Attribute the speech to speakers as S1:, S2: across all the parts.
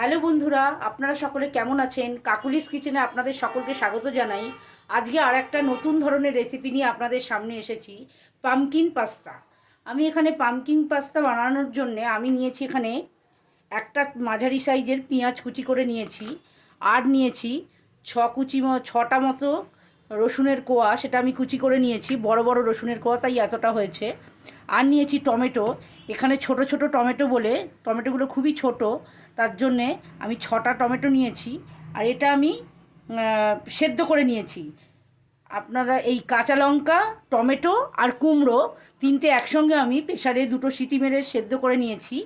S1: Hello বন্ধুরা, আপনারা সকলে কেমন আছেন? কাকুলিস কিচেনে আপনাদের সকলকে স্বাগত জানাই। আজকে আর একটা নতুন ধরনের রেসিপি নিয়ে আপনাদের সামনে এসেছি পামকিন পাস্তা আমি এখানে পামকিন পাস্তা বানানোর জন্যে আমি নিয়েছি এখানে একটা মাঝারি সাইজের পেঁয়াজ কুচি করে নিয়েছি, আর নিয়েছি ছ কুচি ছটা মতো রসুনের কোয়া, সেটা আমি কুচি করে নিয়েছি, বড় বড় রসুনের কোয়া, তাই এতটা হয়েছে। আর নিয়েছি টমেটো এখানে ছোট ছোট টমেটো বলে, টমেটোগুলো খুবই ছোট, তার জন্যে আমি ছটা টমেটো নিয়েছি আর এটা আমি সেদ্ধ করে নিয়েছি। আপনারা এই কাঁচা লঙ্কা, টমেটো আর কুমড়ো তিনটে একসঙ্গে আমি প্রেশারে দুটো সিটি মেরে সেদ্ধ করে নিয়েছি।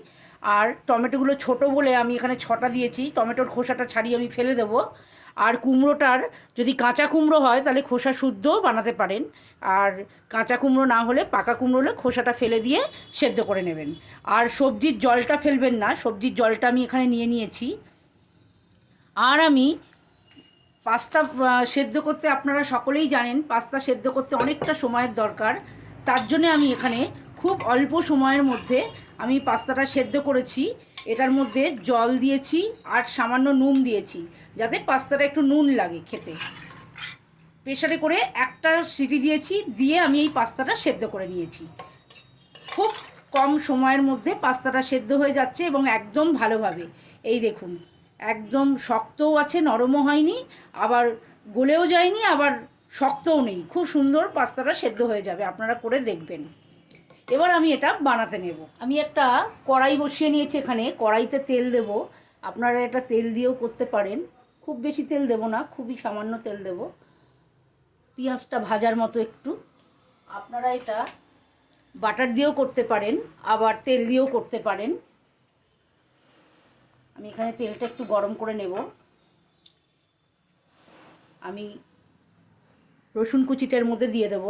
S1: আর টমেটোগুলো ছোট বলে আমি এখানে ছটা দিয়েছি, টমেটোর খোসাটা ছাড়িয়ে আমি ফেলে দেবো। আর কুমড়োটার যদি কাঁচা কুমড়ো হয়, তাহলে খোসা শুদ্ধ বানাতে পারেন। আর কাঁচা কুমড়ো না হলে পাকা কুমড়ো হলে খোসাটা ফেলে দিয়ে সেদ্ধ করে নেবেন। আর সবজির জলটা ফেলবেন না, সবজির জলটা আমি এখানে নিয়ে নিয়েছি। আর আমি পাস্তা সেদ্ধ করতে আপনারা সকলেই জানেন, পাস্তা সেদ্ধ করতে অনেকটা সময়ের দরকার। তার জন্য আমি এখানে খুব অল্প সময়ের মধ্যে আমি পাস্তাটা সেদ্ধ করেছি। এটার মধ্যে জল দিয়েছি আর সামান্য নুন দিয়েছি, যাতে পাস্তাটা একটু নুন লাগে খেতে। প্রেশারে করে একটা সিটি দিয়েছি, দিয়ে আমি এই পাস্তাটা সেদ্ধ করে নিয়েছি। খুব কম সময়ের মধ্যে পাস্তাটা সেদ্ধ হয়ে যাচ্ছে এবং একদম ভালোভাবে। এই দেখুন, একদম শক্তও আছে, নরমও হয়নি, আবার গলেও যায়নি, আবার শক্তও নেই। খুব সুন্দর পাস্তাটা সেদ্ধ হয়ে যাবে, আপনারা করে দেখবেন। এবার আমি এটা বানাতে নেব। আমি একটা কড়াই বসিয়ে নিয়েছি এখানে। কড়াইতে তেল দেব। আপনারা এটা তেল দিয়েও করতে পারেন। খুব বেশি তেল দেব না, খুবই সামান্য তেল দেব। পেঁয়াজটা ভাজার মতো একটু। আপনারা এটা বাটার দিয়েও করতে পারেন, আবার তেল দিয়েও করতে পারেন। আমি এখানে তেলটা একটু গরম করে নেব। আমি রসুন কুচিটার মধ্যে দিয়ে দেব।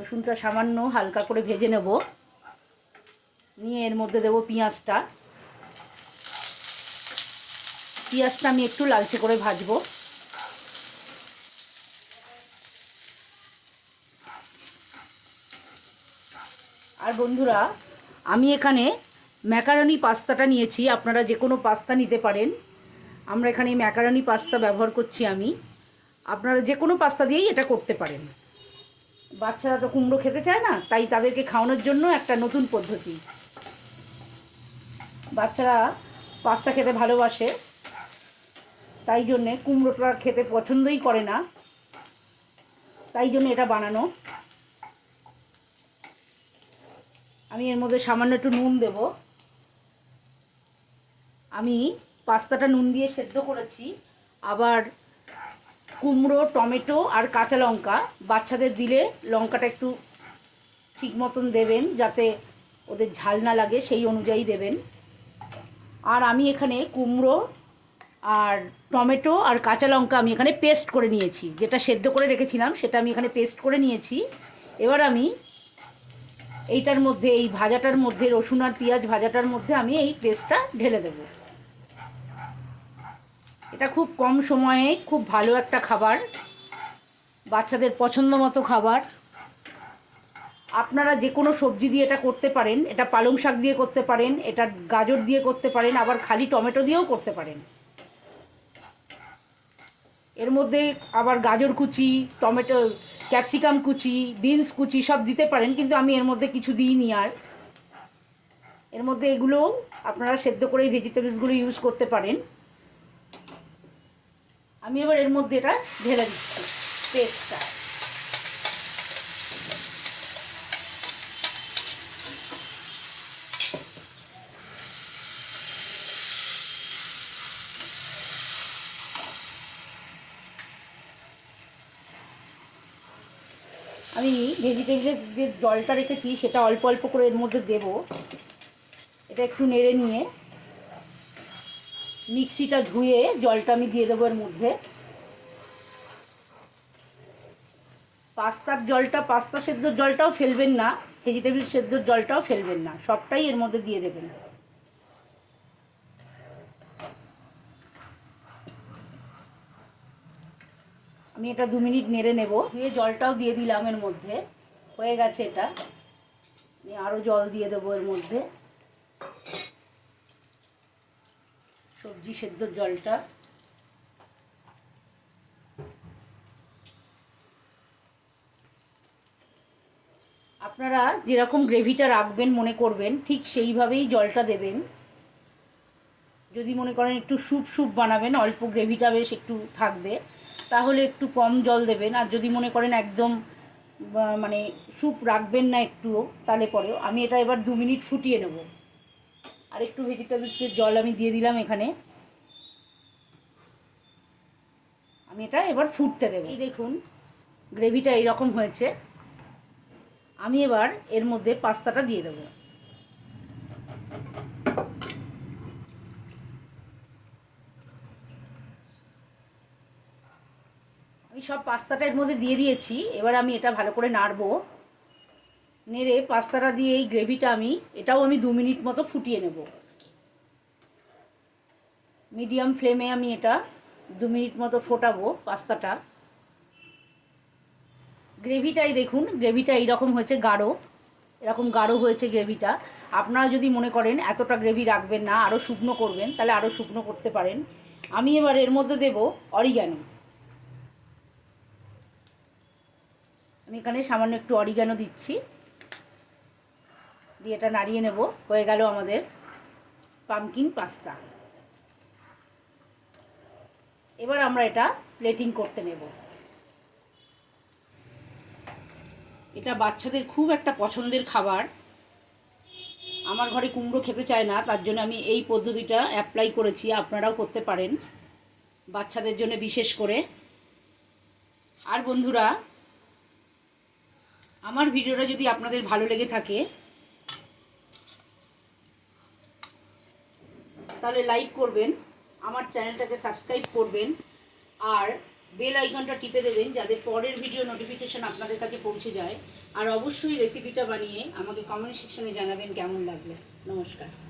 S1: রসুনটা সামান্য হালকা করে ভেজে নেব। নিয়ে এর মধ্যে দেব পেঁয়াজটা। পেঁয়াজটা আমি একটু লালচে করে ভাজবো। আর বন্ধুরা, আমি এখানে ম্যাকারনি পাস্তাটা নিয়েছি। আপনারা যে কোনো পাস্তা নিতে পারেন। আমরা এখানে ম্যাকারনি পাস্তা ব্যবহার করছি আমি। আপনারা যে কোনো পাস্তা দিয়েই এটা করতে পারেন। বাচ্চারা তো কুমড়ো খেতে চায় না, তাই তাদেরকে খাওয়ানোর জন্য একটা নতুন পদ্ধতি। বাচ্চারা পাস্তা খেতে ভালোবাসে, তাই জন্যে কুমড়োটা খেতে পছন্দই করে না। তাই জন্য এটা বানানো। আমি এর মধ্যে সামান্য একটু নুন দেব। আমি পাস্তাটা নুন দিয়ে সেদ্ধ করেছি, আবার কুমড়ো, টমেটো আর কাঁচা লঙ্কা। বাচ্চাদের দিলে লঙ্কাটা একটু ঠিক মতন দেবেন, যাতে ওদের ঝাল না লাগে, সেই অনুযায়ী দেবেন। আর আমি এখানে কুমড়ো আর টমেটো আর কাঁচা লঙ্কা আমি এখানে পেস্ট করে নিয়েছি। যেটা সেদ্ধ করে রেখেছিলাম, সেটা আমি এখানে পেস্ট করে নিয়েছি। এবার আমি এইটার মধ্যে, এই ভাজাটার মধ্যে, রসুন আর পেঁয়াজ ভাজাটার মধ্যে আমি এই পেস্টটা ঢেলে দেব। এটা খুব কম সময়ে খুব ভালো একটা খাবার, বাচ্চাদের পছন্দ মতো খাবার। আপনারা যে কোনো সবজি দিয়ে এটা করতে পারেন, এটা পালং শাক দিয়ে করতে পারেন, এটা গাজর দিয়ে করতে পারেন, আবার খালি টমেটো দিয়েও করতে পারেন। এর মধ্যে আবার গাজর কুচি, টমেটো, ক্যাপসিকাম কুচি, বিনস কুচি সব দিতে পারেন, কিন্তু আমি এর মধ্যে কিছু দিইনি আর। এর মধ্যে এগুলো আপনারা সেদ্ধ করে ভেজিটেবলসগুলো ইউজ করতে পারেন। আমি এবার এর মধ্যে এটা ঢেলে দিচ্ছি। পেস্টটা। আমি ভেজিটেবলের যে জলটা রেখেছি, সেটা অল্প অল্প করে এর মধ্যে দেব। এটা একটু নেড়ে নিয়ে মিক্সিটা ধুয়ে জলটা আমি দিয়ে দেবো এর মধ্যে। পাস্তার জলটা, পাস্তা সেদ্ধর জলটাও ফেলবেন না, ভেজিটেবিল সেদ্ধর জলটাও ফেলবেন না, সবটাই এর মধ্যে দিয়ে দেবেন। আমি এটা দু মিনিট নেড়ে নেব দিয়ে জলটাও দিয়ে দিলাম এর মধ্যে, হয়ে গেছে এটা। আমি আরও জল দিয়ে দেবো এর মধ্যে। সবজি সেদ্ধর জলটা। আপনারা যেরকম গ্রেভিটা রাখবেন মনে করবেন, ঠিক সেইভাবেই জলটা দেবেন। যদি মনে করেন একটু স্যুপ স্যুপ বানাবেন, অল্প গ্রেভিটা বেশ একটু থাকবে, তাহলে একটু কম জল দেবেন। আর যদি মনে করেন একদম মানে স্যুপ রাখবেন না একটুও, তাহলে পরেও। আমি এটা এবার দু মিনিট ফুটিয়ে নেব। আর একটু ভেজিটেবলসের জল আমি দিয়ে দিলাম এখানে। আমি এটা এবার ফুটতে দেবো। এই দেখুন গ্রেভিটা এইরকম হয়েছে। আমি এবার এর মধ্যে পাস্তাটা দিয়ে দেবো। আমি সব পাস্তাটা এর মধ্যে দিয়ে দিয়েছি। এবার আমি এটা ভালো করে নাড়বো। নেড়ে পাস্তাটা দিয়ে এই গ্রেভিটা আমি, এটাও আমি দু মিনিট মতো ফুটিয়ে নেব। মিডিয়াম ফ্লেমে আমি এটা দু মিনিট মতো ফোটাবো পাস্তাটা গ্রেভিটাই দেখুন, গ্রেভিটা এইরকম হয়েছে গাঢ়, এরকম গাঢ় হয়েছে গ্রেভিটা। আপনারা যদি মনে করেন এতটা গ্রেভি রাখবেন না, আরও শুকনো করবেন, তাহলে আরও শুকনো করতে পারেন। আমি এবার এর মধ্যে দেব অরিগ্যানো আমি এখানে সামান্য একটু অরিগ্যানো দিচ্ছি। দিয়ে এটা নাড়িয়ে নেব। হয়ে গেল আমাদের পামকিন পাস্তা এবার আমরা এটা প্লেটিং করতে নেব। এটা বাচ্চাদের খুব একটা পছন্দের খাবার। আমার ঘরে কুমড়ো খেতে চায় না, তার জন্য আমি এই পদ্ধতিটা অ্যাপ্লাই করেছি, আপনারাও করতে পারেন। বাচ্চাদের জন্য বিশেষ করে। আর বন্ধুরা, আমার ভিডিওটা যদি আপনাদের ভালো লেগে থাকে তাহলে লাইক করবেন, আমার চ্যানেলটাকে সাবস্ক্রাইব করবেন, আর বেল আইকনটা টিপে দেবেন যাতে পরের ভিডিও নোটিফিকেশান আপনাদের কাছে পৌঁছে যায়। আর অবশ্যই রেসিপিটা বানিয়ে আমাকে কমেন্ট সেকশানে জানাবেন কেমন লাগল। নমস্কার।